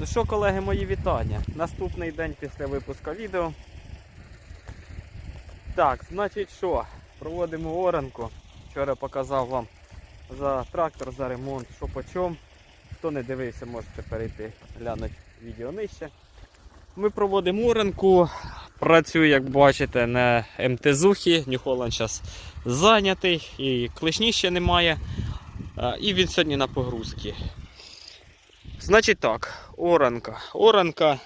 Ну що, колеги, мої вітання. Наступний день після випуску відео. Так, значить що, проводимо оранку. Вчора показав вам за трактор, за ремонт, що по чому. Хто не дивився, можете перейти глянути відео нижче. Ми проводимо оранку. Працюю, як бачите, на МТЗухі. Нью-Холланд зараз зайнятий і клешні ще немає. І він сьогодні на погрузці. Значить так, оранка. Оранка,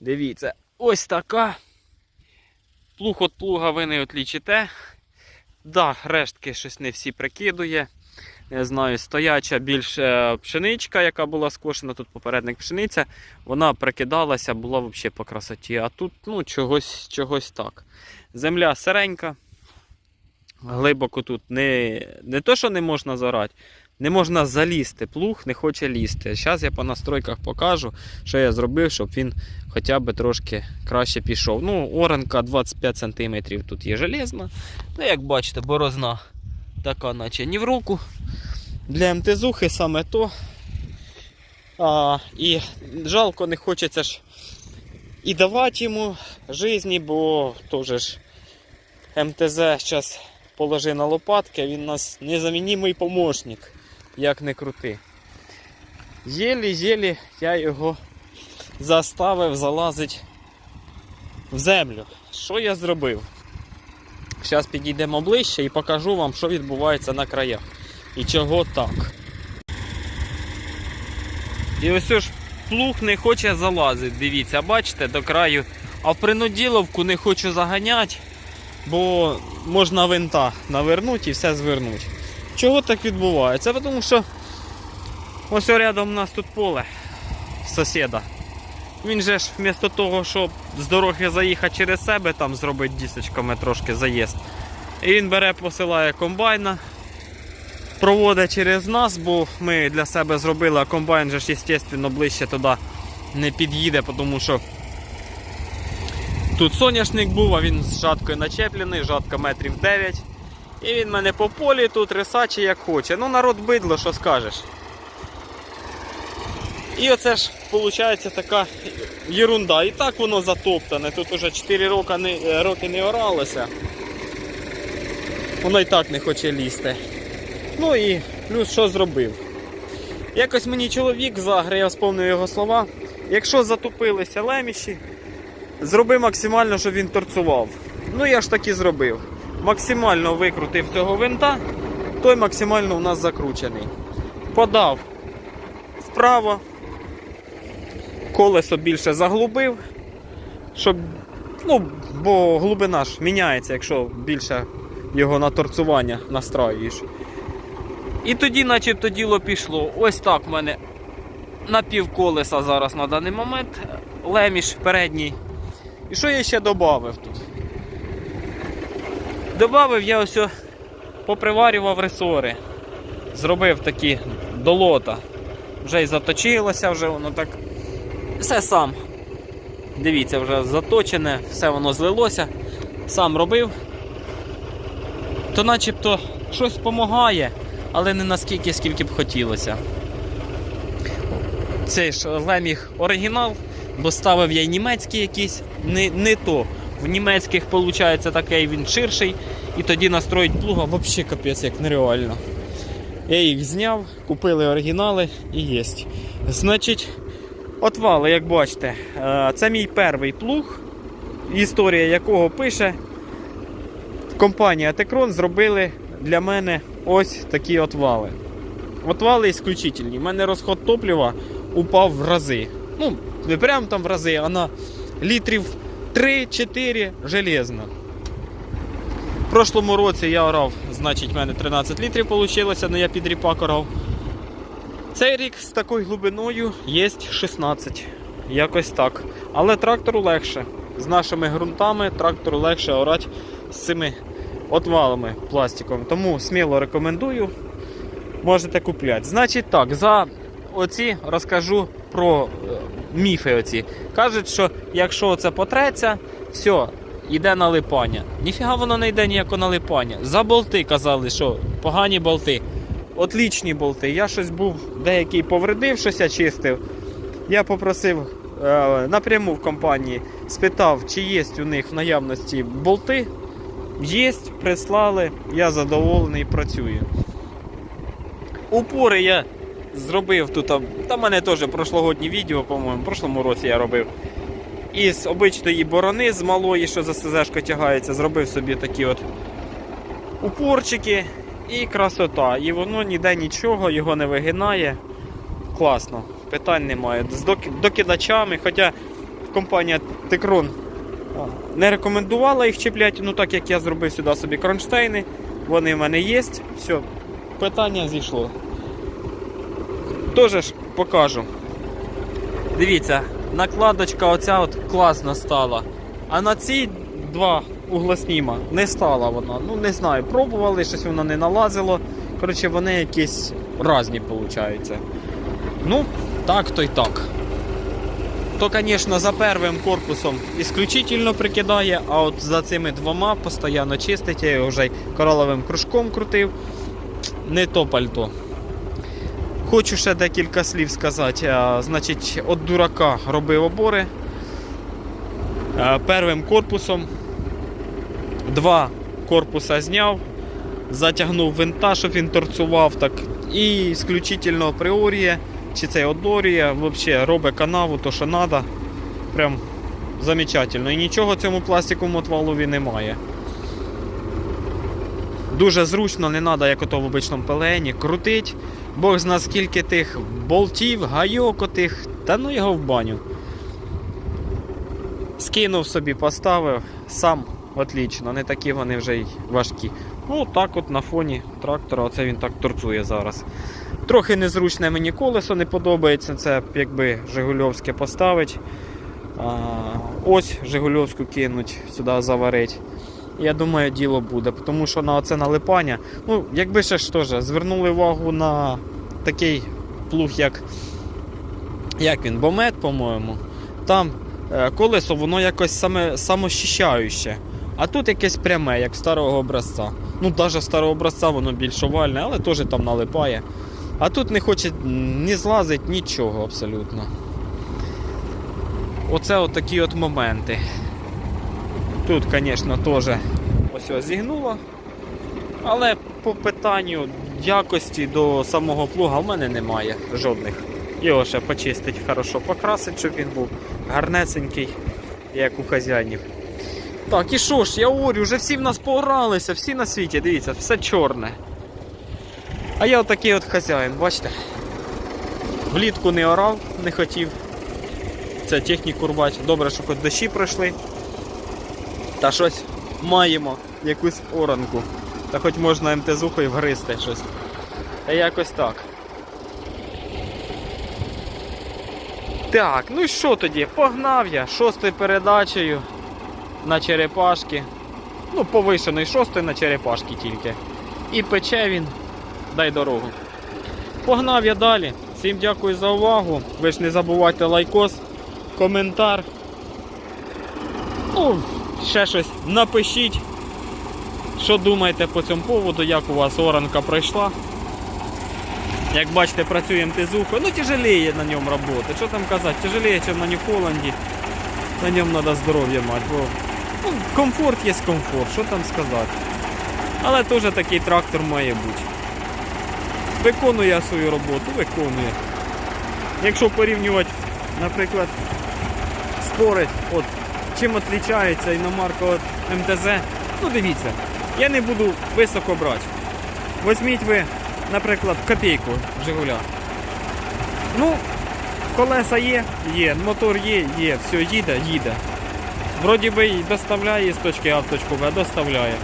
дивіться, ось така. Плуг від плуга ви не отлічите. Да, рештки щось не всі прикидує. Не знаю, стояча більш е, пшеничка, яка була скошена, тут попередник пшениця, вона прикидалася, була взагалі по красоті. А тут ну, чогось, чогось так. Земля сиренька. Глибоко тут не, не то, що не можна зорати, не можна залізти. Плуг не хоче лізти. Зараз я по настройках покажу, що я зробив, щоб він хоча б трошки краще пішов. Ну, оранка 25 см тут є железна. Ну, як бачите, борозна така, наче ні в руку. Для МТЗухи саме то. А, і жалко, не хочеться ж і давати йому житті, бо теж ж МТЗ зараз положи на лопатки, він у нас незамінний помощник, як не крути. Єлі-єлі я його заставив залазити в землю. Що я зробив? Зараз підійдемо ближче і покажу вам, що відбувається на краях. І чого так. І ось ж плуг не хоче залазити. Дивіться, бачите, до краю. А в принуділовку не хочу заганяти, бо можна винта навернути і все звернути. Чого так відбувається? Тому що ось рядом у нас тут поле сусіда. Він же ж вмісто того, щоб з дороги заїхати через себе, там зробить дісочками трошки заїзд. І він бере, посилає комбайна, проводить через нас, бо ми для себе зробили, а комбайн же ж, звісно, ближче туди не під'їде, тому що тут соняшник був, а він з жаткою начеплений, жатка метрів 9. І він мене по полі тут рисаче як хоче. Ну, народ бидло, що скажеш. І оце ж виходить така єрунда. І так воно затоптане. Тут уже 4 роки не, роки не оралося. Воно і так не хоче лізти. Ну і плюс що зробив. Якось мені чоловік загри, я вспомнив його слова. Якщо затопилися леміші, зроби максимально, щоб він торцував. Ну я ж так і зробив. Максимально викрутив цього винта, той максимально у нас закручений. Подав вправо, колесо більше заглубив, щоб, ну, бо глибина ж міняється, якщо більше його на торцування настраюєш. І тоді, начебто, діло пішло. Ось так в мене на півколеса зараз на даний момент. Леміш передній. І що я ще додав тут? Добавив я ось поприварював ресори. Зробив такі долота. Вже й заточилося, вже воно так. Все сам. Дивіться, вже заточене, все воно злилося. Сам робив. То начебто щось допомагає, але не наскільки, скільки б хотілося. Цей ж леміг оригінал, бо ставив я й німецький якийсь, не, не то. В німецьких виходить такий він ширший, і тоді настроїть плуга взагалі капець як нереально. Я їх зняв, купили оригінали і є. Значить, отвали, як бачите, е, це мій перший плуг, історія якого пише. Компанія Текрон зробили для мене ось такі отвали. Отвали ісключительні. У мене розход топлива упав в рази. Ну, не прям там в рази, а на літрів 3-4 железно. В прошлому році я орав, значить, в мене 13 літрів вийшло, але я під ріпак орав. Цей рік з такою глибиною є 16. Якось так. Але трактору легше. З нашими ґрунтами трактору легше орати з цими отвалами пластиковими. Тому сміло рекомендую. Можете купляти. Значить так, за оці розкажу про міфи оці. Кажуть, що якщо це потреться, все, йде налипання. Ніфіга воно не йде ніяко налипання. За болти казали, що погані болти. Отлічні болти. Я щось був деякий повредив, щось чистив. Я попросив е, напряму в компанії, спитав, чи є у них в наявності болти. Є, прислали, я задоволений, працює. Упори я зробив тут. а, Та мене теж прошлогоднє відео, по-моєму, в прошлому році я робив. Із обичної борони з малої, що за СЗшко тягається, зробив собі такі от упорчики і красота. І воно ніде нічого, його не вигинає. Класно, питань немає. З докидачами, хоча компанія Текрон не рекомендувала їх чіпляти, ну так як я зробив сюди собі кронштейни, вони в мене є. Все, питання зійшло. Тоже ж покажу. Дивіться, накладочка оця от класно стала. А на ці два углосніма не стала вона. Ну не знаю, пробували, щось воно не налазило. Коротше, вони якісь різні виходять. Ну, так то й так. То, звісно, за первим корпусом ісключительно прикидає, а от за цими двома постійно чистить, я його вже й кораловим кружком крутив. Не то пальто. Хочу ще декілька слів сказати. Значить, от дурака робив обори. А, Первим корпусом два корпуса зняв, затягнув винта, щоб він торцував так. І ісключительно приорія, чи це одорія, взагалі робить канаву, то що треба. Прям замечательно. І нічого цьому пластиковому отвалові немає. Дуже зручно, не треба, як ото в обичному пелені, крутить. Бог зна скільки тих болтів, гайок отих, та ну його в баню. Скинув собі, поставив, сам отлічно, не такі вони вже й важкі. Ну, так от на фоні трактора, оце він так торцує зараз. Трохи незручне мені колесо не подобається, це якби Жигульовське поставить. Ось Жигульовську кинуть, сюди заварить. Я думаю, діло буде, тому що на оце налипання. Ну, якби ще ж теж звернули увагу на такий плуг, як, як він, бомет, по-моєму. Там е, колесо, воно якось саме самощищаюче. А тут якесь пряме, як старого образця. Ну, навіть старого образця воно більш овальне, але теж там налипає. А тут не хоче ні злазить, нічого абсолютно. Оце от такі от моменти. Тут, звісно, теж ось ось зігнуло. Але по питанню якості до самого плуга в мене немає жодних. Його ще почистить, хорошо покрасить, щоб він був гарнесенький, як у хазяїнів. Так, і що ж, я говорю, вже всі в нас пооралися, всі на світі, дивіться, все чорне. А я отакий от хазяїн, бачите? Влітку не орав, не хотів. Це техніку рвати. Добре, що хоч дощі пройшли. Та щось маємо, якусь оранку. Та хоч можна МТЗухою вгризти щось. Та якось так. Так, ну і що тоді? Погнав я шостою передачею на черепашки. Ну, повишений шостою на черепашки тільки. І пече він. Дай дорогу. Погнав я далі. Всім дякую за увагу. Ви ж не забувайте лайкос, коментар. Ну, ще щось напишіть. Що думаєте по цьому поводу, як у вас оранка пройшла. Як бачите, працює МТЗухою. Ну, тяжелее на ньому роботи. Що там казати, тяжелее, ніж на Нью-Холланді. На ньому треба здоров'я мати. Бо ну, комфорт є комфорт, що там сказати. Але теж такий трактор має бути. Виконує свою роботу, виконує. Якщо порівнювати, наприклад, спори, от, чим відрізняється іномарка від МТЗ, ну дивіться, я не буду високо брати. Візьміть ви, наприклад, копійку Жигуля. Ну, колеса є, є, мотор є, є, все, їде, їде. Вроді би і доставляє з точки А в точку Б, доставляє.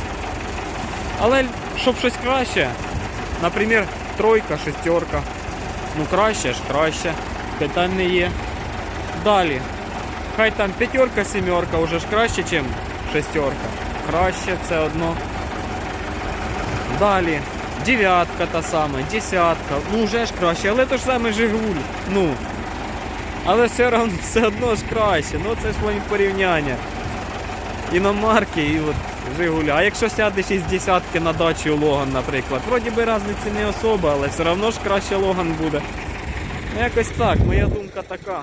Але щоб щось краще, наприклад, тройка, шестерка. Ну краще ж, краще. Питань не є. Далі. Хай там п'ятерка, сімерка вже ж краще, ніж шестерка. Краще це одно. Далі. Дев'ятка та сама, десятка. Ну вже ж краще, але то ж саме Жигуль. Ну. Але все одно, все одно ж краще. Ну це ж вам порівняння. Іномарки і от Жигуля. А якщо сядеш із десятки на дачі у Логан, наприклад, вроді би різниці не особа, але все одно ж краще Логан буде. Ну, Якось так, моя думка така.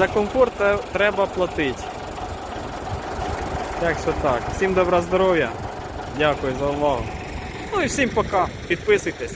За комфорт треба платити. Так що так. Всім добра здоров'я. Дякую за увагу. Ну і всім пока. Підписуйтесь.